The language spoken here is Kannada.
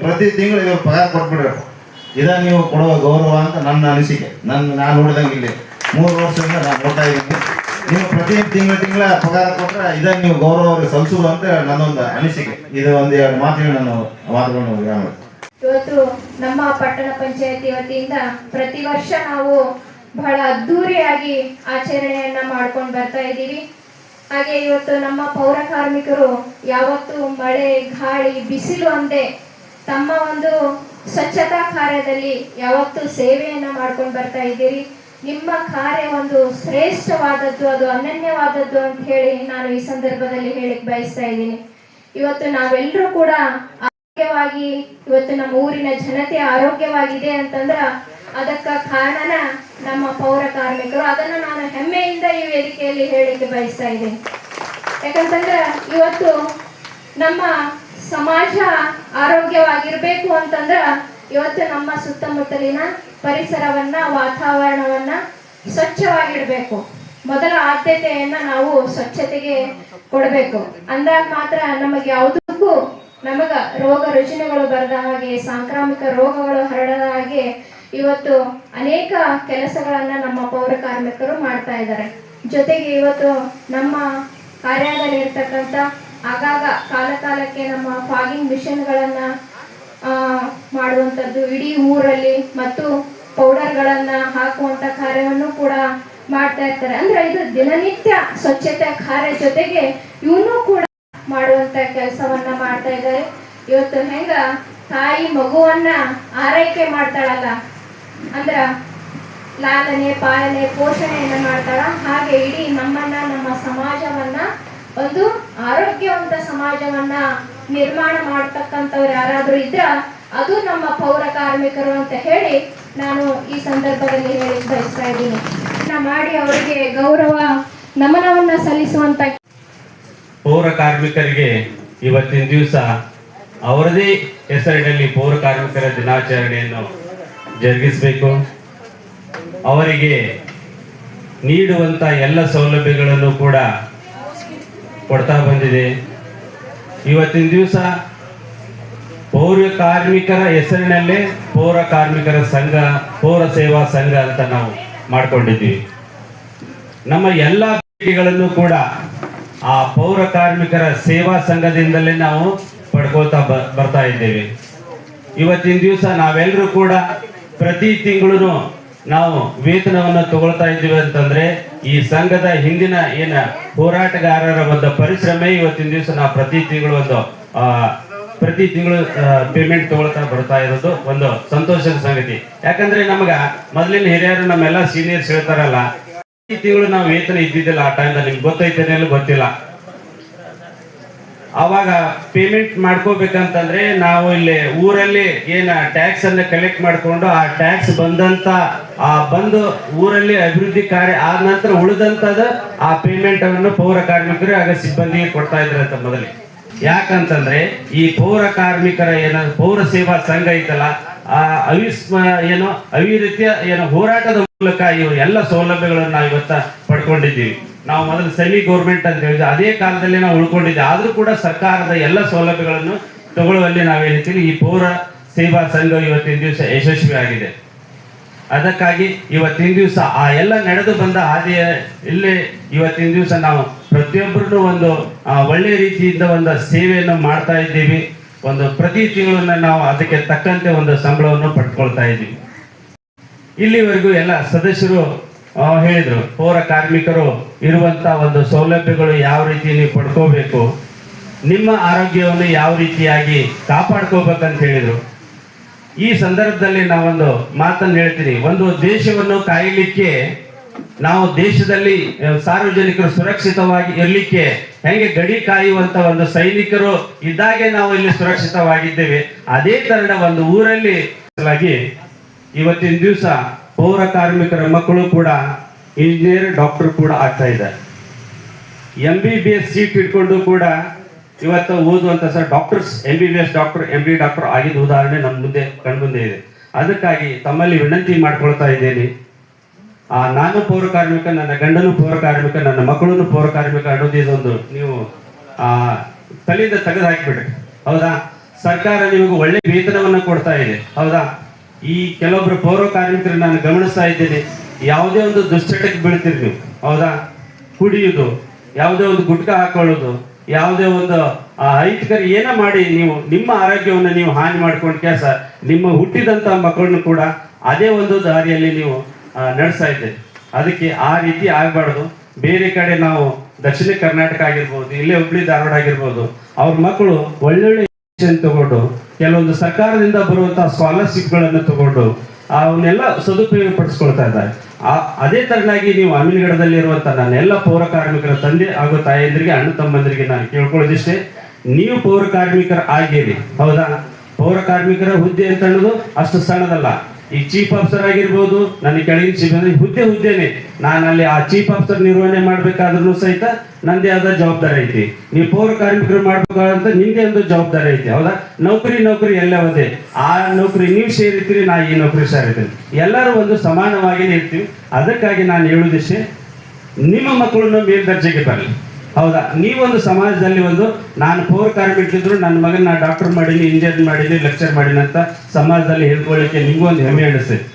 ಪ್ರತಿ ತಿಂಗಳು ಇವ್ರು ಪಗಾರ ಕೊಟ್ಬಿಡ್ರಿ ಇದ ನೀವು ಕೊಡುವ ಗೌರವ ಅಂತ ನನ್ನ ಅನಿಸಿಕೆ. ನನ್ನ ನಾನು ನೋಡಿದಂಗೆ ಇಲ್ಲಿ ಮೂರು ವರ್ಷದಿಂದ ನಾನು ನೋಡ್ತಾ ಇದ್ದೀನಿ. ನೀವು ಪ್ರತಿ ತಿಂಗಳ ತಿಂಗಳ ಪಗಾರ ಕೊಟ್ಟರೆ ಇದ ನೀವು ಗೌರವ ಅವ್ರಿಗೆ ಸಲ್ಲಿಸುವುದು ಅಂತ ನನ್ನೊಂದು ಅನಿಸಿಕೆ. ಇದು ಒಂದು ಎರಡು ಮಾತಿಗೆ ನಾನು ಮಾತುಗಳನ್ನು ಇವತ್ತು ನಮ್ಮ ಪಟ್ಟಣ ಪಂಚಾಯತಿ ವತಿಯಿಂದ ಪ್ರತಿ ವರ್ಷ ನಾವು ಬಹಳ ಅದ್ಧೂರಿಯಾಗಿ ಆಚರಣೆಯನ್ನ ಮಾಡ್ಕೊಂಡು ಬರ್ತಾ ಇದ್ದೀವಿ. ಹಾಗೆ ಇವತ್ತು ನಮ್ಮ ಪೌರ ಕಾರ್ಮಿಕರು ಯಾವತ್ತು ಮಳೆ, ಗಾಳಿ, ಬಿಸಿಲು ಅಂದೆ ತಮ್ಮ ಒಂದು ಸ್ವಚ್ಛತಾ ಕಾರ್ಯದಲ್ಲಿ ಯಾವತ್ತು ಸೇವೆಯನ್ನ ಮಾಡ್ಕೊಂಡು ಬರ್ತಾ ಇದ್ದೀರಿ. ನಿಮ್ಮ ಕಾರ್ಯ ಒಂದು ಶ್ರೇಷ್ಠವಾದದ್ದು, ಅದು ಅನನ್ಯವಾದದ್ದು ಅಂತ ಹೇಳಿ ನಾನು ಈ ಸಂದರ್ಭದಲ್ಲಿ ಹೇಳಿಕ್ ಬಯಸ್ತಾ ಇದ್ದೀನಿ. ಇವತ್ತು ನಾವೆಲ್ಲರೂ ಕೂಡ ಆರೋಗ್ಯವಾಗಿ, ಇವತ್ತು ನಮ್ಮ ಊರಿನ ಜನತೆ ಆರೋಗ್ಯವಾಗಿದೆ ಅಂತಂದ್ರ ಅದಕ್ಕ ಕಾರಣನ ನಮ್ಮ ಪೌರ ಕಾರ್ಮಿಕರು. ಅದನ್ನ ನಾನು ಹೆಮ್ಮೆಯಿಂದ ಈ ವೇದಿಕೆಯಲ್ಲಿ ಹೇಳಿಕ್ಕೆ ಬಯಸ್ತಾ ಇದ್ದೀನಿ. ಯಾಕಂತಂದ್ರ ಇವತ್ತು ನಮ್ಮ ಸಮಾಜ ಆರೋಗ್ಯವಾಗಿರ್ಬೇಕು ಅಂತಂದ್ರ ಇವತ್ತು ನಮ್ಮ ಸುತ್ತಮುತ್ತಲಿನ ಪರಿಸರವನ್ನ, ವಾತಾವರಣವನ್ನ ಸ್ವಚ್ಛವಾಗಿಡ್ಬೇಕು. ಮೊದಲ ಆದ್ಯತೆಯನ್ನ ನಾವು ಸ್ವಚ್ಛತೆಗೆ ಕೊಡಬೇಕು. ಅಂದಾಗ ಮಾತ್ರ ನಮಗೆ ಯಾವುದಕ್ಕೂ ನಮಗ ರೋಗ ರುಜಿನಗಳು ಬರದ ಹಾಗೆ, ಸಾಂಕ್ರಾಮಿಕ ರೋಗಗಳು ಹರಡದ ಹಾಗೆ ಇವತ್ತು ಅನೇಕ ಕೆಲಸಗಳನ್ನ ನಮ್ಮ ಪೌರ ಕಾರ್ಮಿಕರು ಮಾಡ್ತಾ ಇದ್ದಾರೆ. ಜೊತೆಗೆ ಇವತ್ತು ನಮ್ಮ ಕಾರ್ಯದಲ್ಲಿ ಇರ್ತಕ್ಕಂಥ ಆಗಾಗ ಕಾಲಕಾಲಕ್ಕೆ ನಮ್ಮ ಫಾಗಿಂಗ್ ಮಿಷನ್ಗಳನ್ನ ಮಾಡುವಂಥದ್ದು ಇಡೀ ಊರಲ್ಲಿ ಮತ್ತು ಪೌಡರ್ಗಳನ್ನ ಹಾಕುವಂತ ಕಾರ್ಯವನ್ನು ಕೂಡ ಮಾಡ್ತಾ ಇರ್ತಾರೆ. ಅಂದ್ರೆ ಇದು ದಿನನಿತ್ಯ ಸ್ವಚ್ಛತೆ ಕಾರ್ಯ ಜೊತೆಗೆ ಇವನು ಕೂಡ ಮಾಡುವಂತ ಕೆಲಸವನ್ನ ಮಾಡ್ತಾ ಇದ್ದಾರೆ. ಇವತ್ತು ಹೆಂಗ ತಾಯಿ ಮಗುವನ್ನ ಆರೈಕೆ ಮಾಡ್ತಾಳಲ್ಲ, ಅಂದ್ರ ಲಾಲನೆ, ಪಾಲನೆ, ಪೋಷಣೆಯನ್ನ ಮಾಡ್ತಾಳ. ಹಾಗೆ ಇಡೀ ನಮ್ಮನ್ನ, ನಮ್ಮ ಸಮಾಜವನ್ನ ಒಂದು ಆರೋಗ್ಯವಂತ ಸಮಾಜವನ್ನ ನಿರ್ಮಾಣ ಮಾಡ್ತಕ್ಕಂಥವ್ರು ಯಾರಾದ್ರೂ ಇದ್ರ ಅದು ನಮ್ಮ ಪೌರ ಕಾರ್ಮಿಕರು ಅಂತ ಹೇಳಿ ನಾನು ಈ ಸಂದರ್ಭದಲ್ಲಿ ಹೇಳಿ ಬಯಸ್ತಾ ಇದ್ದೀನಿ. ಮಾಡಿ ಅವರಿಗೆ ಗೌರವ, ನಮನವನ್ನ ಸಲ್ಲಿಸುವಂತ ಪೌರ ಕಾರ್ಮಿಕರಿಗೆ ಇವತ್ತಿನ ದಿವಸ ಅವರದೇ ಹೆಸರಿನಲ್ಲಿ ಪೌರ ಕಾರ್ಮಿಕರ ದಿನಾಚರಣೆಯನ್ನು ಜರುಗಿಸಬೇಕು. ಅವರಿಗೆ ನೀಡುವಂತ ಎಲ್ಲ ಸೌಲಭ್ಯಗಳನ್ನು ಕೂಡ ಕೊಡ್ತಾ ಬಂದಿದೆ. ಇವತ್ತಿನ ದಿವಸ ಪೌರ ಕಾರ್ಮಿಕರ ಹೆಸರಿನಲ್ಲೇ ಪೌರ ಕಾರ್ಮಿಕರ ಸಂಘ, ಪೌರ ಸೇವಾ ಸಂಘ ಅಂತ ನಾವು ಮಾಡಿಕೊಂಡಿದ್ವಿ. ನಮ್ಮ ಎಲ್ಲ ಬೇಡಿಕೆಗಳನ್ನು ಕೂಡ ಆ ಪೌರ ಕಾರ್ಮಿಕರ ಸೇವಾ ಸಂಘದಿಂದಲೇ ನಾವು ಪಡ್ಕೋತಾ ಬರ್ತಾ ಇದ್ದೇವೆ. ಇವತ್ತಿನ ದಿವಸ ನಾವೆಲ್ಲರೂ ಕೂಡ ಪ್ರತಿ ತಿಂಗಳು ನಾವು ವೇತನವನ್ನು ತಗೊಳ್ತಾ ಇದ್ದೀವಿ ಅಂತಂದ್ರೆ ಈ ಸಂಘದ ಹಿಂದಿನ ಏನ ಹೋರಾಟಗಾರರ ಒಂದು ಪರಿಶ್ರಮ ಇವತ್ತಿನ ದಿವಸ ನಾವು ಪ್ರತಿ ತಿಂಗಳು ಒಂದು ಪ್ರತಿ ತಿಂಗಳು ಪೇಮೆಂಟ್ ತಗೊಳ್ತಾ ಬರ್ತಾ ಇರೋದು ಒಂದು ಸಂತೋಷದ ಸಂಗತಿ. ಯಾಕಂದ್ರೆ ನಮಗ ಮೊದಲಿನ ಹಿರಿಯರು ನಮ್ಮೆಲ್ಲ ಸೀನಿಯರ್ಸ್ ಹೇಳ್ತಾರಲ್ಲ, ಪ್ರತಿ ತಿಂಗಳು ನಾವು ವೇತನ ಇದ್ದಿದ್ದಿಲ್ಲ ಆ ಟೈಮ್ದಲ್ಲಿ ನಿಮ್ಗೆ ಗೊತ್ತೈತೇನೆ ಗೊತ್ತಿಲ್ಲ. ಅವಾಗ ಪೇಮೆಂಟ್ ಮಾಡ್ಕೋಬೇಕಂತಂದ್ರೆ ನಾವು ಇಲ್ಲಿ ಊರಲ್ಲಿ ಏನ ಟ್ಯಾಕ್ಸ್ ಅನ್ನ ಕಲೆಕ್ಟ್ ಮಾಡಿಕೊಂಡು ಆ ಟ್ಯಾಕ್ಸ್ ಬಂದಂತ, ಆ ಬಂದು ಊರಲ್ಲಿ ಅಭಿವೃದ್ಧಿ ಕಾರ್ಯ ಆದ ನಂತರ ಉಳಿದಂತದ ಆ ಪೇಮೆಂಟ್ ಅನ್ನು ಪೌರ ಕಾರ್ಮಿಕರು ಆಗ ಸಿಬ್ಬಂದಿಗೆ ಕೊಡ್ತಾ ಇದ್ರಂತ ಮೊದಲೇ ಯಾಕಂತಂದ್ರೆ ಈ ಪೌರ ಕಾರ್ಮಿಕರ ಏನ ಪೌರ ಸೇವಾ ಸಂಘ ಐತಲ್ಲ, ಆ ಅವಿಸ್ಮ ಏನು ಅವಿರೀತಿಯ ಏನೋ ಹೋರಾಟದ ಮೂಲಕ ಇವು ಎಲ್ಲ ಸೌಲಭ್ಯಗಳನ್ನು ನಾವು ಇವತ್ತ ಪಡ್ಕೊಂಡಿದ್ದೀವಿ. ನಾವು ಮೊದಲು ಸೆಮಿ ಗೌರ್ಮೆಂಟ್ ಅಂತ ಹೇಳಿದ್ವಿ ಅದೇ ಕಾಲದಲ್ಲಿ ನಾವು ಉಳ್ಕೊಂಡಿದ್ದೆ. ಆದರೂ ಕೂಡ ಸರ್ಕಾರದ ಎಲ್ಲ ಸೌಲಭ್ಯಗಳನ್ನು ತಗೊಳ್ಳುವಲ್ಲಿ ನಾವೇನಿದ್ದೀವಿ ಈ ಪೌರ ಸೇವಾ ಸಂಘ ಇವತ್ತಿನ ದಿವಸ ಯಶಸ್ವಿ ಆಗಿದೆ. ಅದಕ್ಕಾಗಿ ಇವತ್ತಿನ ದಿವಸ ಆ ಎಲ್ಲ ನಡೆದು ಬಂದ ಹಾದಿಯ ಇಲ್ಲಿ ಇವತ್ತಿನ ದಿವಸ ನಾವು ಪ್ರತಿಯೊಬ್ಬರನ್ನು ಒಂದು ಆ, ಒಳ್ಳೆ ರೀತಿಯಿಂದ ಒಂದು ಸೇವೆಯನ್ನು ಮಾಡ್ತಾ ಇದ್ದೀವಿ. ಒಂದು ಪ್ರತಿ ತಿಂಗಳನ್ನು ನಾವು ಅದಕ್ಕೆ ತಕ್ಕಂತೆ ಒಂದು ಸಂಬಳವನ್ನು ಪಡ್ಕೊಳ್ತಾ ಇದ್ದೀವಿ. ಇಲ್ಲಿವರೆಗೂ ಎಲ್ಲ ಸದಸ್ಯರು ಹೇಳಿದ್ರು, ಪೌರ ಕಾರ್ಮಿಕರು ಇರುವಂತ ಒಂದು ಸೌಲಭ್ಯಗಳು ಯಾವ ರೀತಿ ನೀವು ಪಡ್ಕೋಬೇಕು, ನಿಮ್ಮ ಆರೋಗ್ಯವನ್ನು ಯಾವ ರೀತಿಯಾಗಿ ಕಾಪಾಡ್ಕೋಬೇಕಂತ ಹೇಳಿದ್ರು. ಈ ಸಂದರ್ಭದಲ್ಲಿ ನಾವೊಂದು ಮಾತನ್ನು ಹೇಳ್ತೀನಿ. ಒಂದು ದೇಶವನ್ನು ಕಾಯಲಿಕ್ಕೆ, ನಾವು ದೇಶದಲ್ಲಿ ಸಾರ್ವಜನಿಕರು ಸುರಕ್ಷಿತವಾಗಿ ಇರಲಿಕ್ಕೆ ಹೆಂಗೆ ಗಡಿ ಕಾಯುವಂತ ಒಂದು ಸೈನಿಕರು ಇದ್ದಾಗೆ ನಾವು ಇಲ್ಲಿ ಸುರಕ್ಷಿತವಾಗಿದ್ದೇವೆ. ಅದೇ ತರಹ ಒಂದು ಊರಲ್ಲಿ ಇವತ್ತಿನ ದಿವಸ ಪೌರ ಕಾರ್ಮಿಕರ ಮಕ್ಕಳು ಕೂಡ ಇಂಜಿನಿಯರ್ ಡಾಕ್ಟರ್ ಕೂಡ ಆಗ್ತಾ ಇದ್ದಾರೆ. M B B S seat ಇಟ್ಕೊಂಡು ಕೂಡ ಇವತ್ತು ಓದುವಂಥ sir doctors M B B S doctor M B doctor ಆಗಿದ್ದ ಉದಾಹರಣೆ ನಮ್ಮ ಮುಂದೆ ಕಣ್ಮುಂದೆ ಇದೆ. ಅದಕ್ಕಾಗಿ ತಮ್ಮಲ್ಲಿ ವಿನಂತಿ ಮಾಡ್ಕೊಳ್ತಾ ಇದ್ದೇನೆ. ಆ, ನಾನು ಪೌರ ಕಾರ್ಮಿಕ, ನನ್ನ ಗಂಡನು ಪೌರ ಕಾರ್ಮಿಕ, ನನ್ನ ಮಕ್ಕಳನ್ನು ಪೌರ ಕಾರ್ಮಿಕ ಅನ್ನೋದು ಇದೊಂದು ನೀವು, ಆ, ತಲೆಯಿಂದ ತೆಗೆದು ಹಾಕಿಬಿಡ್ರಿ. ಹೌದಾ? ಸರ್ಕಾರ ನಿಮಗೆ ಒಳ್ಳೆ ವೇತನವನ್ನು ಕೊಡ್ತಾ ಇದೆ. ಹೌದಾ? ಈ ಕೆಲವೊಬ್ರು ಪೌರ ಕಾರ್ಮಿಕರು ನಾನು ಗಮನಿಸ್ತಾ ಇದ್ದೇನೆ ಯಾವುದೇ ಒಂದು ದುಶ್ಚಟಕ್ಕೆ ಬೀಳ್ತೀರಿ ನೀವು ಹೌದಾ? ಕುಡಿಯುವುದು ಯಾವುದೇ ಒಂದು ಗುಟ್ಕ ಹಾಕೊಳ್ಳೋದು ಯಾವುದೇ ಒಂದು ಆ, ಅಹಿತಕರ ಏನ ಮಾಡಿ ನೀವು ನಿಮ್ಮ ಆರೋಗ್ಯವನ್ನು ನೀವು ಹಾನಿ ಮಾಡ್ಕೊಂಡು ಕೆಲಸ ನಿಮ್ಮ ಹುಟ್ಟಿದಂಥ ಮಕ್ಕಳನ್ನು ಕೂಡ ಅದೇ ಒಂದು ದಾರಿಯಲ್ಲಿ ನೀವು ನಡೆಸ್ತಾ ಇದ್ದೀರಿ. ಅದಕ್ಕೆ ಆ ರೀತಿ ಆಗಬಾರ್ದು. ಬೇರೆ ಕಡೆ ನಾವು ದಕ್ಷಿಣ ಕರ್ನಾಟಕ ಆಗಿರ್ಬೋದು ಇಲ್ಲೇ ಹುಬ್ಳಿ ಧಾರವಾಡ ಆಗಿರ್ಬೋದು ಅವ್ರ ಮಕ್ಕಳು ಒಳ್ಳೊಳ್ಳೆ ತಗೊಂಡು, ಕೆಲವೊಂದು ಸರ್ಕಾರದಿಂದ ಬರುವಂತಹ ಸ್ಕಾಲರ್ಶಿಪ್ಗಳನ್ನು ತಗೊಂಡು, ಅವನ್ನೆಲ್ಲ ಸದುಪಯೋಗ ಪಡಿಸ್ಕೊಳ್ತಾ ಇದ್ದಾರೆ. ಆ- ಅದೇ ತರನಾಗಿ ನೀವು ಅಮೀನ್ಗಢದಲ್ಲಿರುವಂತ ನನ್ನ ಎಲ್ಲ ಪೌರ ಕಾರ್ಮಿಕರ ತಂದೆ ಹಾಗೂ ತಾಯಂದಿರಿಗೆ, ಅಣ್ಣ ತಮ್ಮಂದಿರಿಗೆ ನಾನು ಕೇಳ್ಕೊಳ್ಳೋದಿಷ್ಟೇ, ನೀವು ಪೌರ ಕಾರ್ಮಿಕರ ಆಗಿರಿ ಹೌದಾ? ಪೌರ ಕಾರ್ಮಿಕರ ಹುದ್ದೆ ಅಂತ ಅನ್ನೋದು ಅಷ್ಟು ಸಣ್ಣದಲ್ಲ. ಈ ಚೀಫ್ ಆಫೀಸರ್ ಆಗಿರ್ಬೋದು, ನನ್ನ ಕೆಳಗಿನ ಚೀಫ್ ಹುದ್ದೆ ಹುದ್ದೆನೆ. ನಾನು ಅಲ್ಲಿ ಆ ಚೀಫ್ ಆಫೀಸರ್ ನಿರ್ವಹಣೆ ಮಾಡ್ಬೇಕಾದ್ರೂ ಸಹಿತ ನಂದೇ ಆದ ಜವಾಬ್ದಾರಿ ಐತಿ. ನೀವು ಪೌರ ಕಾರ್ಮಿಕರು ಮಾಡ್ಬೇಕಾದಂತ ನಿಮ್ದೇ ಒಂದು ಜವಾಬ್ದಾರಿ ಐತಿ, ಹೌದಾ? ನೌಕರಿ ನೌಕರಿ ಎಲ್ಲ ಹೋದೆ ಆ ನೌಕರಿ ನೀವು ಸೇರಿರ್ತೀರಿ, ನಾ ಈ ನೌಕರಿ ಸೇರಿರ್ತೀನಿ. ಎಲ್ಲರೂ ಒಂದು ಸಮಾನವಾಗಿ ಇರ್ತೀವಿ ಅದಕ್ಕಾಗಿ ನಾನು ಹೇಳುವುದಿಷ್ಟೇ ನಿಮ್ಮ ಮಕ್ಕಳನ್ನು ಮೇಲ್ದರ್ಜೆಗೆ ಬರಲಿ. ಹೌದಾ? ನೀವೊಂದು ಸಮಾಜದಲ್ಲಿ ಒಂದು, ನಾನು ಪೌರ ಕಾರ್ಮಿಕರಿದ್ರು ನನ್ನ ಮಗನ ಡಾಕ್ಟರ್ ಮಾಡೀನಿ ಇಂಜಿನಿಯರ್ ಮಾಡೀನಿ ಲೆಕ್ಚರ್ ಮಾಡೀನಿ ಅಂತ ಸಮಾಜದಲ್ಲಿ ಹೇಳ್ಕೊಳ್ಳಿಕ್ಕೆ ನಿಮಗೂ ಒಂದು ಹೆಮ್ಮೆ ಅನಿಸ್ತೈತೆ